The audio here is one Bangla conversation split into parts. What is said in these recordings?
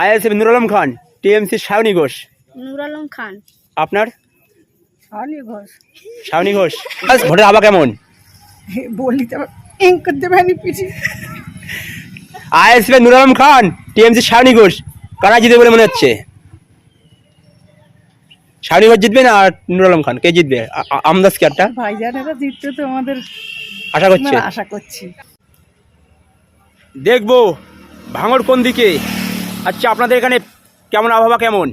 ISF Nur Alam Khan TMC Saayoni Ghosh. Nur Alam Khan. আপনার? শাওনি ঘোষ। শাওনি ঘোষ। ভোটের হাওয়া কেমন? বলি তো এং করতে পারিনি পিছি আইএসএফ নুর আলম খান টিএমসি শাওনি ঘোষ। কারা জিতবে বলে মনে হচ্ছে? শাওনি ঘোষ জিতবে না আর নুর আলম খান? কে জিতবে? আমদাস কি একটা? ভাইজানেরা জিততে তো আমাদের আশা করছে। আশা করছি। দেখব ভাঙড় কোন দিকে। আচ্ছা আপনাদের এখানে কেমন আবহাওয়া কেমন?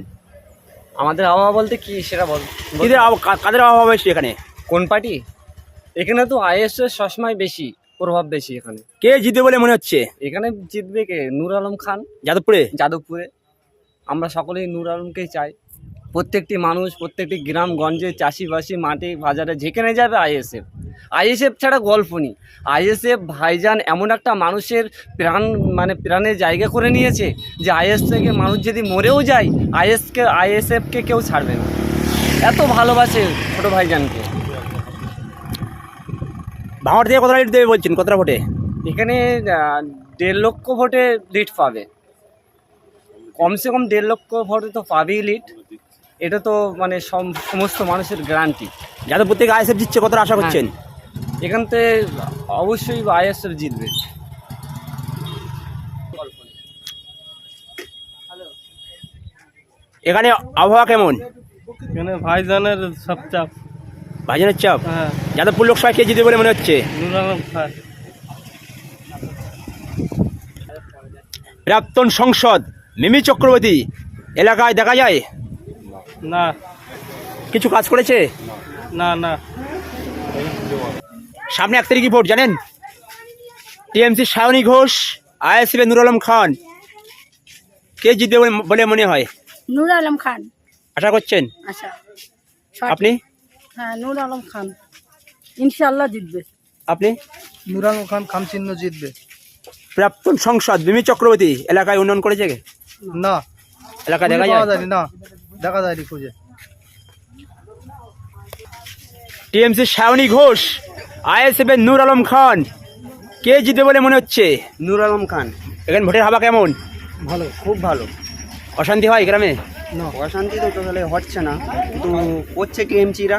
আমাদের আবহাওয়া বলতে কি সেটা বল এদের কাদের আবহাওয়া বেশি এখানে? কোন পার্টি? এখানে তো আইএস এর সবসময় বেশি প্রভাব বেশি এখানে। কে জিতবে বলে মনে হচ্ছে? এখানে জিতবে কে? নূর আলম খান। যাদবপুরে? যাদবপুরে। আমরা সকলেই নূর আলমকেই চাই। প্রত্যেকটি মানুষ প্রত্যেকটি গ্রাম গঞ্জে চাষিবাসি মাঠে বাজারে যেখানে যাবে আইএসএফ। আইএসএফ ছাড়া গল্প নেই। আইএসএফ ভাইজান এমন একটা মানুষের প্রাণ মানে প্রাণের জায়গা করে নিয়েছে যে আইএস থেকে মানুষ যদি মরেও যায় আইএসকে আইএসএফকে কেউ ছাড়বে না। এত ভালোবাসে ছোটো ভাইজানকে। ভাঙড় থেকে কতটা লিড দেবে বলছেন? কতটা ভোটে? এখানে দেড় লক্ষ ভোটে লিড পাবে। কমসে কম দেড় লক্ষ ভোটে তো পাবেই লিড এটা তো মানে সম- সমস্ত মানুষের গ্যারান্টি যাদবপুর থেকে আইএসএফ জিতছে কতটা আশা করছেন? এখান থেকে অবশ্যই আইএসএফ জিতবে। এখানে আবহাওয়া কেমন? এখানে ভাইজানের সব চাপ। ভাইজানের চাপ? হ্যাঁ। যাদবপুর লোকসভায় কে জিতবে বলে মনে হচ্ছে? প্রাক্তন সংসদ মিমি চক্রবর্তী এলাকায় দেখা যায়? না। কিছু কাজ করেছে? না না। সামনে এক তারিখই ভোট জানেন? TMC Saayoni Ghosh ISF Nur Alam Khan. কে জিতবে বলে- মনে হয়? নূর আলম খান। আশা করছেন? আচ্ছা আপনি? হ্যাঁ নূর আলম খান। ইনশাল্লাহ জিতবে। আপনি? নুর আলম খান খামচিহ্ন জিতবে। প্রাক্তন সংসদ বিমি চক্রবর্তী এলাকায় উন্নয়ন করেছে কে? না। এলাকায় দেখা যায়? না। দেখা যায়নি খুঁজে। TMC Saayoni Ghosh ISF Nur Alam Khan. কে জিতবে বলে মনে হচ্ছে? নূর আলম খান। এখানে ভোটের হাওয়া কেমন? ভালো খুব ভালো। অশান্তি হয় গ্রামে? অশান্তি তো তাহলে হচ্ছে না। কিন্তু করছে টিএমসিরা।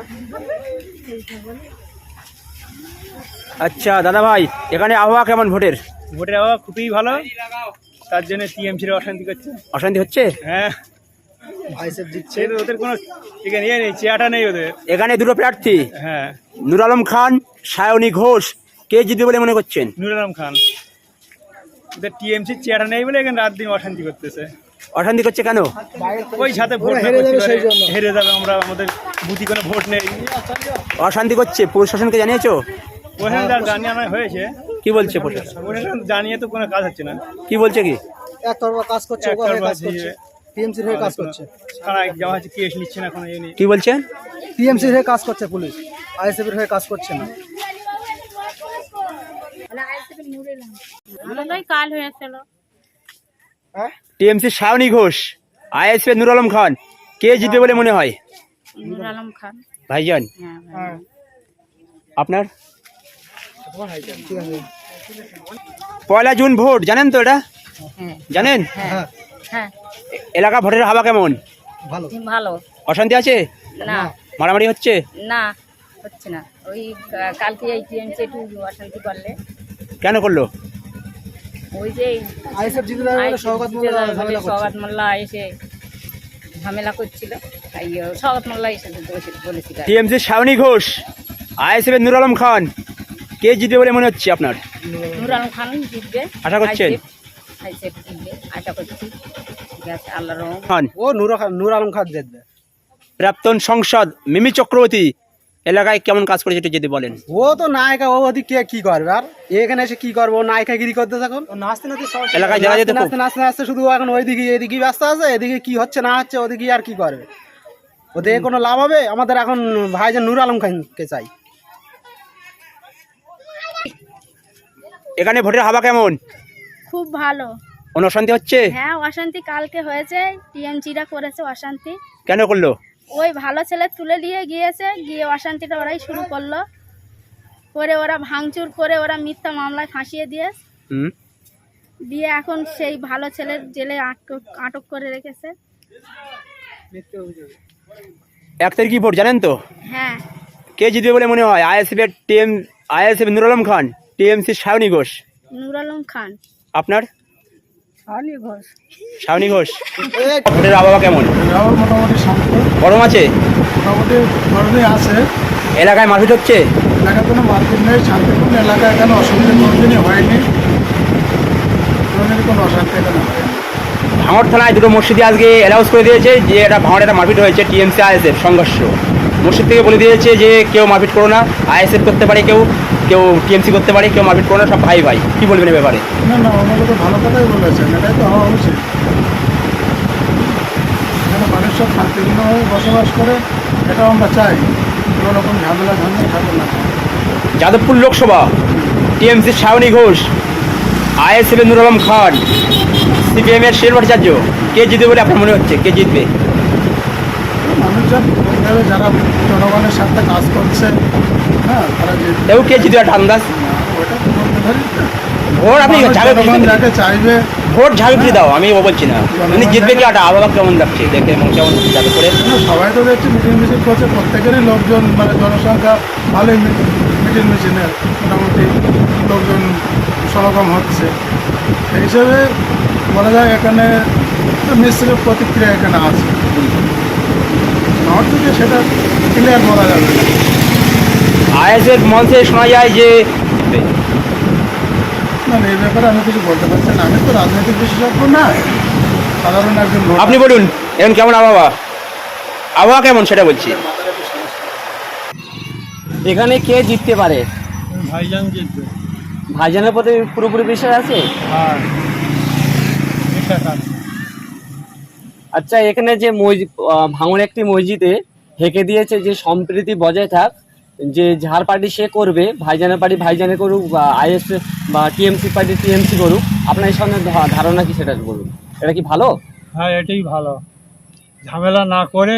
আচ্ছা দাদা ভাই এখানে আবহাওয়া কেমন ভোটের? ভোটের আবহাওয়া খুবই ভালো। তার জন্য টিএমসির অশান্তি করছে। অশান্তি হচ্ছে? হ্যাঁ। আইসেফ জিতছে ওদের কোনো এখানে ইয়ে নেই চেয়ারটা নেই ওদের। এখানে দুটো প্রার্থী। হ্যাঁ। নূর আলম খান সায়নী ঘোষ কে জিতবে বলে মনে করছেন? নুর আলম খান। ওদের টিএমসির নেই বলে এখানে রাত দিন অশান্তি করতেছে। অশান্তি করছে কেন? ওই সাথে ভোট হেরে যাবে হেরে যাবে আমরা আমাদের বুথি কোনো ভোট নেই। অশান্তি করছে প্রশাসনকে জানিয়েছো? জানিয়ে আমার হয়েছে। কি বলছে প্রশাসন? জানিয়ে তো কোনো কাজ হচ্ছে না। কি বলছে কি? একতরফা কাজ করছে টিএমসির হয়ে কাজ করছে। থানায় যাওয়া হচ্ছে কেস নিচ্ছে না কোনো নেই কি বলছেন? টিএমসির হয়ে কাজ করছে পুলিশ। আইএসএফের হয়ে কাজ করছে না। আমাদের কাল হয়েছিল টিএমসি সায়নী ঘোষ আইএসপি নূর আলম খান কে জিতবে বলে মনে হয়? নূর আলম খান। ভাইজান। হ্যাঁ আপনার? পয়লা জুন ভোট জানেন তো এটা? হ্যাঁ। জানেন? হ্যাঁ। এলাকা ভোটের হাওয়া কেমন? ভালো। ভালো। অশান্তি আছে? না। মারামারি হচ্ছে? না হচ্ছে না। ওই কালকে এই টিএমসি একটু অশান্তি করলে। কেন করল? ওই যে আইএসএফ সৌগত মোল্লা এসে ঝামেলা করছিল। সৌগাত মোল্লা এসে বলেছিল-। টিএমসি সায়নী ঘোষ আইএসএফ নূর আলম খান কে জিতবে বলে মনে হচ্ছে আপনার? নূর আলম খান জিতবে। আশা করছেন? আইসেফ করছি। ও নূর আলম খান প্রাক্তন সংসদ মিমি চক্রবর্তী এলাকায় কেমন কাজ করেছে একটু যদি বলেন? ও তো নায়িকা ও ওদিক কে কি করবে? আর এখানে এসে কি করবে? ও নায়িকাগিরি করতে এখন। নাচতে নাচতে এলাকায় যাওয়া যেত? নাচতে নাচতে নাচতে শুধু এখন ওইদিকে এদিকে ব্যস্ত আছে এদিকে কি হচ্ছে না হচ্ছে ওদিকে আর কি করবে? ওদের কোনো লাভ হবে? আমাদের এখন ভাইজান নূর আলম খানকে চাই। এখানে ভোটের হাওয়া কেমন? খুব ভালো। কোনো অশান্তি হচ্ছে? হ্যাঁ অশান্তি কালকে হয়েছে টিএমসিরা করেছে অশান্তি। কেন করল? ওই ভালো ছেলে তুলে নিয়ে গিয়েছে গিয়ে অশান্তিটা ওরাই শুরু করল। করে ওরা ভাঙচুর করে ওরা মিথ্যা মামলায় ফাঁসিয়ে দিয়ে দিয়ে এখন সেই ভালো ছেলের জেলে আটক আটক করে রেখেছে। এক তারিখ ভোট জানেন তো? হ্যাঁ। কে জিতবে বলে মনে হয়? আইএসএফ এর TM ISF Nur Alam Khan TMC Saayoni Ghosh. Nur Alam Khan. আপনার? শাওনি ঘোষ। ভোটের আবহাওয়া কেমন? মোটামুটি শান্ত। গরম আছে? মোটামুটি গরমে আছে। এলাকায় মারপিট হচ্ছে? এলাকায় কোনো মার্কেট নেই শান্তিপূর্ণ এলাকা এখানে অসুবিধা কোনোদিনই হয়নি। কোনোদিনই কোনো অশান্তি এখানে হয়নি। ভাঙড় থানায় দুটো মসজিদে আজকে অ্যানাউন্স করে দিয়েছে যে এটা ভাঙড়ে একটা মারপিট হয়েছে টিএমসি আইএসএফ সংঘর্ষ। মসজিদ থেকে বলে দিয়েছে যে কেউ মারপিট করো না আইএসএফ করতে পারে কেউ কেউ টিএমসি করতে পারে কেউ মারপিট করো না সব ভাই ভাই। কি বলবেন এ ব্যাপারে? না না ওনারা তো ভালো কথাই বলেছেন এটাই তো হওয়া উচিত। মানুষ সব শান্তিপূর্ণভাবে বসবাস করে এটাও আমরা চাই। কোনো রকম ঝামেলা ঝামেলা থাকুক না। যাদবপুর লোকসভা টিএমসির শাওনি ঘোষ আইএসএফ নুর আলম খান সিপিএম এর শের ভট্টাচার্য কে জিতবে বলে আপনার মনে হচ্ছে? কে জিতবে? মানুষজন এইভাবে যারা জনগণের সাথে কাজ করছে হ্যাঁ তারা যে দেখো কে জিতবে একটা আন্দাজ ওটা তো বলতে পারি না। ভোট আপনি মানুষ জনগণ যাকে চাইবে ভোট দাও আমি ও বলছি না। উনি জিতবে কি একটা আবহাওয়া কেমন লাগছে দেখে এবং কেমন করে সবাই তো দেখছি মিটিং মিছিল করছে প্রত্যেকেরই লোকজন মানে জনসংখ্যা ভালোই মিটিং মিছিলে মোটামুটি লোকজন সমাগম হচ্ছে। সেই হিসেবে বলা যায় এখানে মিশ্র প্রতিক্রিয়া এখানে আছে। আমার থেকে সেটা ক্লিয়ার বলা যাবে। না আইএসএফ মঞ্চে শোনা যায় যে না এই ব্যাপারে আমি কিছু বলতে পারছি না। আমি তো রাজনৈতিক বিশেষজ্ঞ না সাধারণ একজন আপনি বলুন এখন কেমন আবহাওয়া? আবহাওয়া কেমন সেটা বলছি। এখানে কে জিততে পারে? ভাইজান জিতবে। ভাইজানের প্রতি পুরোপুরি বিষয় আছে? হ্যাঁ। আচ্ছা এখানে যে ভাঙড় একটি মসজিদে হেঁকে দিয়েছে যে সম্প্রীতি বজায় থাক যে যার পার্টি সে করবে ভাইজানের পার্টি ভাইজানে করুক বা আইএস বা টিএমসি পার্টি টিএমসি করুক আপনার এই সঙ্গে ধা- ধারণা কি সেটা বলুন? এটা কি ভালো? হ্যাঁ এটাই ভালো। ঝামেলা না করে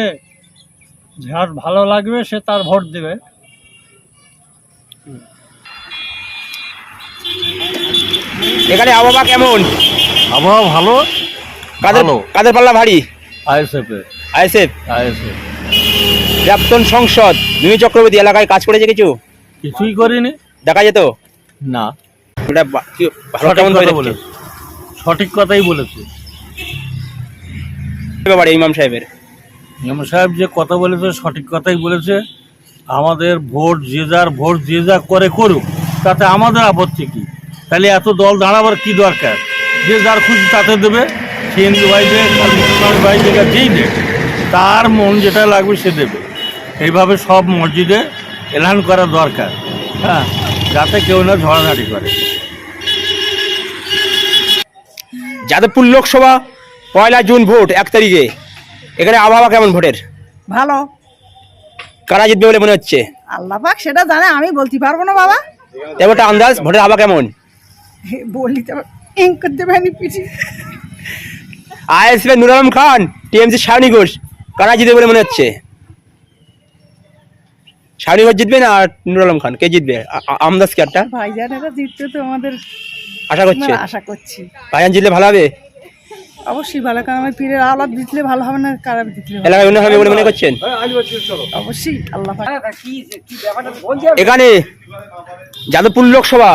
যার ভালো লাগবে সে তার ভোট দেবে। এখানে আবহাওয়া কেমন? আবহাওয়া ভালো। কাদের। কাদের পাল্লা ভারী? আইএসএফে প্রাক্তন সংসদ মিমি চক্রবর্তী এলাকায় কাজ করেছে কিছু? কিছুই করিনি। দেখা যেত? না। বা- ভালো কেমন কথা বলেছে। সঠিক কথাই বলেছে। ব্যাপারে ইমাম সাহেবের। ইমাম সাহেব যে কথা বলেছে সঠিক কথাই বলেছে। আমাদের ভোট যে যার ভোট যে যা করে করুক তাতে আমাদের আপত্তি কি? তাহলে এত দল দাঁড়াবার কি দরকার? যে যার খুশি তাতে দেবে। সিএনজি ভাই দেবে মুসলমান ভাই দেবে যেই দেবে তার মন যেটা লাগবে সে দেবে। এইভাবে সব মসজিদে এলান করা দরকার। হ্যাঁ যাতে কেউ না ঝড়াঝাড়ি করে। যাদবপুর লোকসভা পয়লা জুন ভোট এক তারিখে। এখানে আবহাওয়া কেমন ভোটের? ভালো। কারা জিতবে বলে মনে হচ্ছে? আল্লাহ পাক সেটা জানে আমি বলতে পারব না বাবা। এবারটা আন্দাজ ভোটের আবহাওয়া কেমন? বললি তো ইং আইএসএফ নুর আলম খান টিএমসি শাওনি ঘোষ কারা জিতবে বলে মনে হচ্ছে? শাওনি ঘোষ জিতবে না আর নুর আলম খান? কে জিতবে? আমদাস আ- আমদাজ কি ভাইজানেরা জিততে তো আমাদের আশা করছে। আশা করছি। ভাইজান জিতলে ভালো হবে? অবশ্যই ভালো কারণ আমার পীরের আওলাদ জিতলে ভালো হবে না কারা জিতলে এলাকায় উন্নয়ন হবে বলে মনে করছেন? অবশ্যই আল্লাহ পাক। এখানে যাদবপুর লোকসভা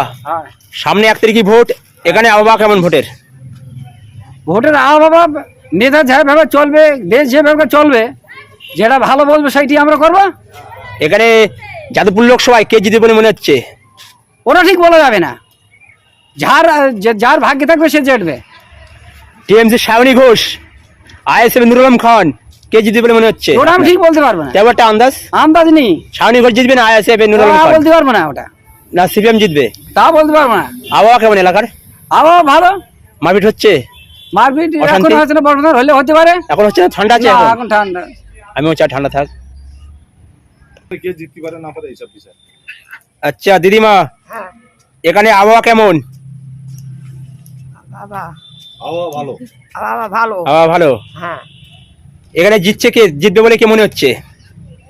সামনে এক তারিখে ভোট এখানে আবহাওয়া কেমন ভোটের। ভোটের আবহাওয়া নেতা যেভাবে চলবে দেশ যেভাবে চলবে যেটা ভালো বলবে সেইটি আমরা করব? এখানে যাদবপুর লোকসভায় কে জিতবে বলে মনে হচ্ছে? ওরা ঠিক বলা যাবে না। যার যার ভাগ্যে থাকবে সে জিতবে। টিএমসি শাওনি ঘোষ আইএসএফ নুর আলম খান কে জিতবে বলে মনে হচ্ছে? ওটা আমি ঠিক বলতে পারব না। তেমন একটা আন্দাজ? আন্দাজ নেই। শাওনি ঘোষ জিতবে না আইএসএফ নুর আলম তা খান? বলতে পারব না ওটা। না সিপিএম জিতবে। তা বলতে পারব না। আবহাওয়া কেমন এলাকার? আবহাওয়া ভালো। মারপিট হচ্ছে? মারপিট এখন হচ্ছে না বর্তমান হলে হতে পারে। এখন হচ্ছে না ঠান্ডা আছে এখন। এখন ঠান্ডা। আমিও চাই ঠান্ডা থাক। আচ্ছা দিদিমা এখানে আবহাওয়া কেমন? বাবা। বাবা ভালো। আবহাওয়া ভালো? হ্যাঁ। এখানে জিতছে কে? জিতবে বলে কে মনে হচ্ছে?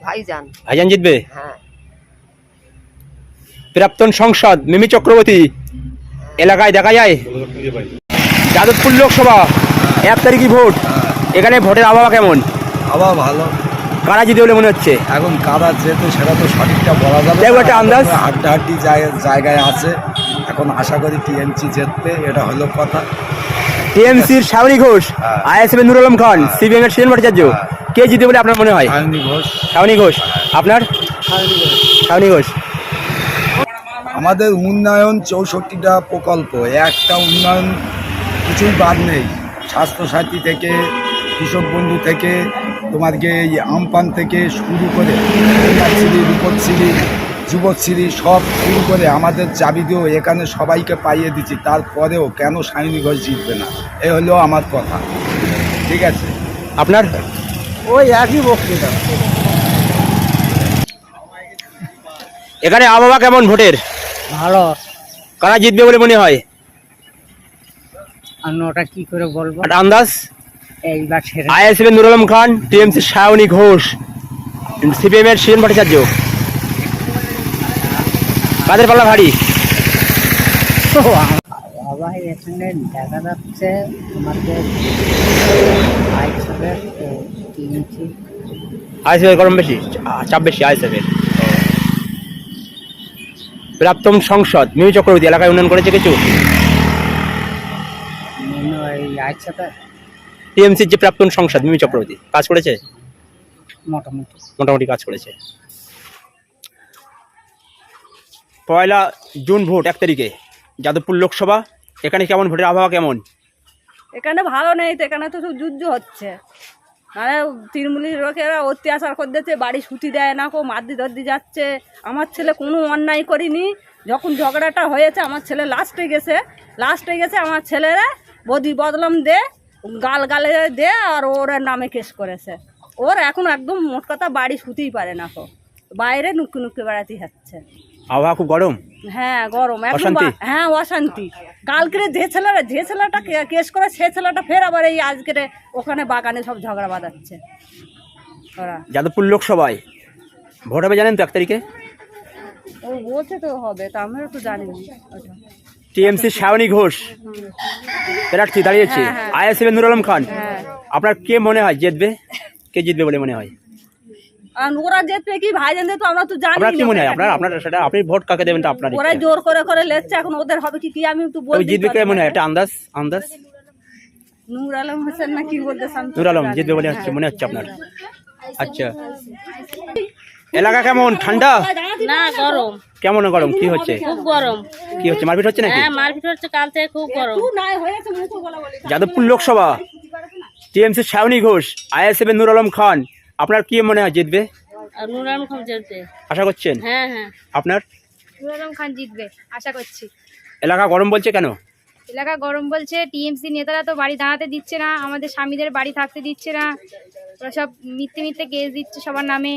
ভাইজান। ভাইজান জিতবে? হ্যাঁ। প্রাক্তন সংসদ মিমি চক্রবর্তী এলাকায় দেখা যায়? যাদবপুর লোকসভা এক তারিখই ভোট। এখানে ভোটের আবহাওয়া কেমন? আবহাওয়া ভালো। কারা জিতে বলে মনে হচ্ছে? এখন কারা যেহেতু সেটা তো সঠিকটা বলা যাবে দেখো একটা আন্দাজ। হাড্ডাহাড্ডি জায়গায় আছে। এখন আশা করি টিএমসি জিতবে এটা হলো কথা। টিএমসির শাওনি ঘোষ হ্যাঁ। আইএসএফ নুর আলম খান সিপিএম এর শিরেন ভট্টাচার্য হ্যাঁ। কে জিতে বলে আপনার মনে হয়? ঘোষ। শাওনি ঘোষ। আপনার? শাওনি ঘোষ। আমাদের উন্নয়ন চৌষট্টিটা প্রকল্প একটা উন্নয়ন কিছুই বাদ নেই। স্বাস্থ্যসাথী থেকে কৃষক বন্ধু থেকে তোমারকে এই আমপান থেকে শুরু করে কন্যাশ্রী রূপশ্রী যুবশ্রী সব শুরু করে আমাদের চাবিদিও এখানে সবাইকে পাইয়ে দিচ্ছি। তারপরেও কেন সায়নী ঘোষ জিতবে না? এ হলো আমার কথা। ঠিক আছে? আপনার? ওই একই বক্তৃতা। এখানে আবহাওয়া কেমন ভোটের? ভালো। কারা জিতবে বলে মনে হয়? আমি ওটা কি করে বলব? আন্দাজ? এইবার সেরে ISF Nur Alam Khan TMC Saayoni Ghosh CPM এর শিরেন ভট্টাচার্য। কাদের পাল্লা ভারী। বাবা এখানে দেখা যাচ্ছে তোমাদের আইসবের তিনটি আইএসএফ গরম বেশি চাপ বেশি আইএসএফ এর। প্রাপ্তম সংসদ মিমি চক্রবর্তী এলাকায় উন্নয়ন করেছে কিছু? টিএমসির যে প্রাক্তন সংসদ মিমি চক্রবর্তী কাজ করেছে? মোটামুটি। মোটামুটি কাজ করেছে। পয়লা জুন ভোট এক তারিখে যাদবপুর লোকসভা এখানে কেমন ভোটের আবহাওয়া কেমন? এখানে ভালো নেই তো এখানে তো সব যুদ্ধ হচ্ছে। মানে তৃণমূলী লোকেরা অত্যাচার করে দিচ্ছে বাড়ি সুতি দেয় না কো মারদি ধরদি যাচ্ছে। আমার ছেলে কোনো অন্যায় করিনি। যখন ঝগড়াটা হয়েছে আমার ছেলে লাস্টে গেছে। লাস্টে গেছে আমার ছেলেরা বদি বদলাম দে গাল গালে দে আর ওর নামে কেস করেছে। ওর এখন একদম মোট কথা বাড়ি শুতেই পারে না কো বাইরে নুকি নুকি বেড়াতে যাচ্ছে। আবহাওয়া খুব গরম? হ্যাঁ গরম। একদম হ্যাঁ অশান্তি। কালকে যে ছেলেটা যে ছেলেটা কেস করে সে ছেলেটা ফের আবার এই আজকে ওখানে বাগানে সব ঝগড়া বাঁধাচ্ছে। ওরা। যাদবপুর লোকসভায়। ভোট হবে জানেন তো এক তারিখে? ও বলছে তো হবে তা আমরা তো জানি না। টিএমসি শাওনি ঘোষ। প্রার্থী দাঁড়িয়েছে। হ্যাঁ, হ্যাঁ। আইএসএফ নুর আলম খান। হ্যাঁ। আপনার কে মনে হয় জিতবে? কে জিতবে বলে মনে হয়? ওরা কি ভাইজান তো আমরা তো জানি আপনার কি মনে হয়? আপনার আপনার সেটা আপনি ভোট কাকে দেবেন তা আপনার ওরা জোর করে করে লেচ্ছে এখন ওদের হবে কি কি আমি তো তবে জিতবে কে মনে হয়? একটা আন্দাজ আন্দাজ? নূর আলম হোসেন না কি বলতে নুর আলম জিতবে বলে মনে হচ্ছে আপনার। আচ্ছা। এলাকা কেমন? ঠান্ডা? না গরম। কেমন গরম? কি হচ্ছে? খুব গরম। কি হচ্ছে? মারপিট হচ্ছে নাকি? হ্যাঁ মারপিট হচ্ছে কাল থেকে খুব গরম। নাই হয়েছে মুখ বলা বলি। Jadavpur Lok Sabha. TMC Sayani Ghosh ISF Nur Alam Khan. আপনার কি মনে হয় জিতবে? আর নুরান খুব চলছে আশা করছেন? হ্যাঁ হ্যাঁ। আপনার? নুর আলম খান জিতবে আশা করছি। এলাকা গরম বলছে কেন? এলাকা গরম বলছে টিএমসি নেতারা তো বাড়ি দাঁড়াতে দিচ্ছে না আমাদের স্বামীদের বাড়ি থাকতে দিচ্ছে না। ওরা সব মিথ্যে মিথ্যে কেস দিচ্ছে সবার নামে।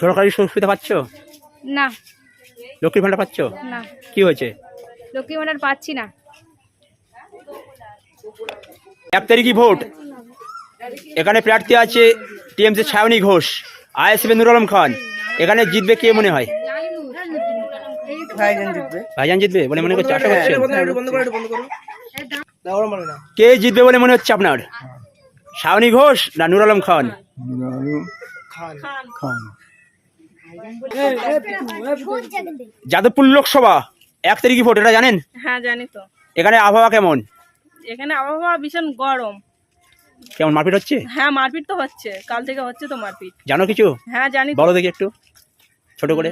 সরকারি সুযোগ সুবিধা পাচ্ছ? না। লক্ষ্মীর ভান্ডার পাচ্ছ? না। কি হয়েছে? লক্ষ্মী ভাণ্ডার পাচ্ছি না। এক তারিখই ভোট। এখানে প্রার্থী আছে টিএমসি ছায়নি ঘোষ আইএসএফ নুর আলম খান। এখানে জিতবে কে মনে হয়? ভাইজান জিতবে। ভাইজান বলে মনে করছে? আশা করছেন? কে জিতবে বলে মনে হচ্ছে আপনার? শাওনি ঘোষ না নুর আলম খান? যাদবপুর লোকসভা এক তারিখই ভোট এটা জানেন? হ্যাঁ জানি তো। এখানে আবহাওয়া কেমন? এখানে আবহাওয়া ভীষণ গরম। কেমন মারপিট হচ্ছে? হ্যাঁ মারপিট তো হচ্ছে। কাল থেকে হচ্ছে তো মারপিট। জানো কিছু? হ্যাঁ জানি। বলো দেখি একটু। ছোট করে।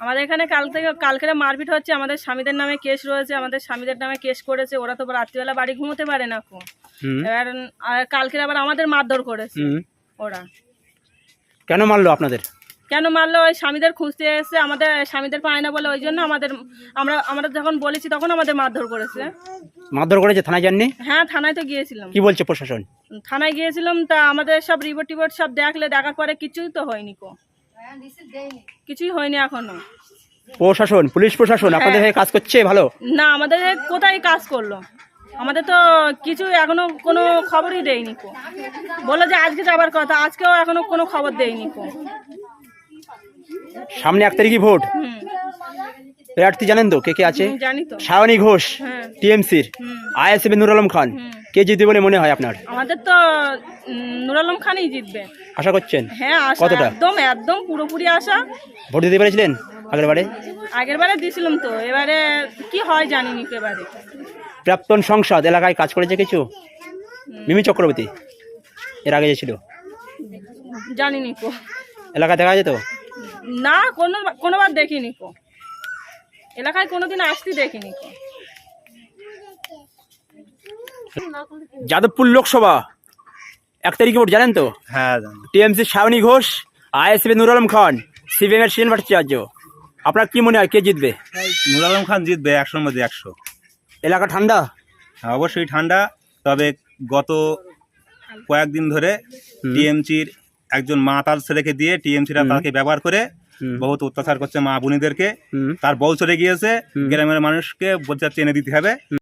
আমাদের এখানে কাল থেকে কালকে মারপিট হচ্ছে আমাদের স্বামীদের নামে কেস রয়েছে আমাদের স্বামীদের নামে কেস করেছে ওরা তো রাত্রিবেলা বাড়ি ঘুমোতে পারে না হুম। এবার আর কালকে আবার আমাদের মারধর করেছে ওরা। কেন মারলো আপনাদের? কেন মারলো? ওই স্বামীদের খুঁজতে এসে আমাদের স্বামীদের পায় না বলে ওই জন্য আমাদের আমরা আমরা যখন বলেছি তখন আমাদের মারধর করেছে। মারধর করেছে থানায় যাননি? হ্যাঁ থানায় তো গিয়েছিলাম। কি বলছে প্রশাসন? থানায় গিয়েছিলাম তা আমাদের সব রিপোর্ট টিপোর্ট সব দেখলে দেখার পরে কিছুই তো হয়নি কো। কিছুই হয়নি এখনও। প্রশাসন পুলিশ প্রশাসন আপনাদের হয়ে কাজ করছে ভালো? না আমাদের কোথায় কাজ করল? আমাদের তো কিছু এখনও কোনো খবরই দেয়নি কো বলল যে আজকে যাবার কথা আজকেও এখনও কোনো খবর দেয়নি কো সামনে এক তারিখই ভোট। প্রার্থী জানেন তো কে কে আছে? জানি তো। ঘোষ হ্যাঁ। টিএমসির আইএসএফ নুর আলম খান। কে জিতবে বলে মনে হয় আপনার? আমাদের তো নুর আলম খানই জিতবে। আশা করছেন? হ্যাঁ আশা কতটা? একদম একদম পুরোপুরি আশা। ভোট দিতে পেরেছিলেন আগের বারে? আগের বারে দিয়েছিলাম তো এবারে কি হয় জানিনি তো এবারে। প্রাক্তন সংসদ এলাকায় কাজ করেছে কিছু? মিমি চক্রবর্তী এর আগে যে ছিল। জানিনি কো এলাকায় দেখা যেত না কোনো কোনোবার দেখিনি কো এলাকায় কোনোদিন আসতে দেখিনি যাদবপুর লোকসভা এক তারিখে ভোট জানেন তো? হ্যাঁ TMC Saayoni Ghosh ISF Nur Alam Khan CPM এর সিজন ভট্টাচার্য আপনার কি মনে হয় কে জিতবে? নুর আলম খান জিতবে একশোর মধ্যে একশো। এলাকা ঠান্ডা? হ্যাঁ, অবশ্যই ঠান্ডা তবে গত কয়েকদিন ধরে টিএমসির একজন মা তার ছেলেকে দিয়ে টিএমসিরা তাকে ব্যবহার করে। বহুত অত্যাচার করছে মা বোনেদেরকে। তার বউ চলে গিয়েছে। গ্রামের মানুষকে বোঝা চেনে দিতে হবে।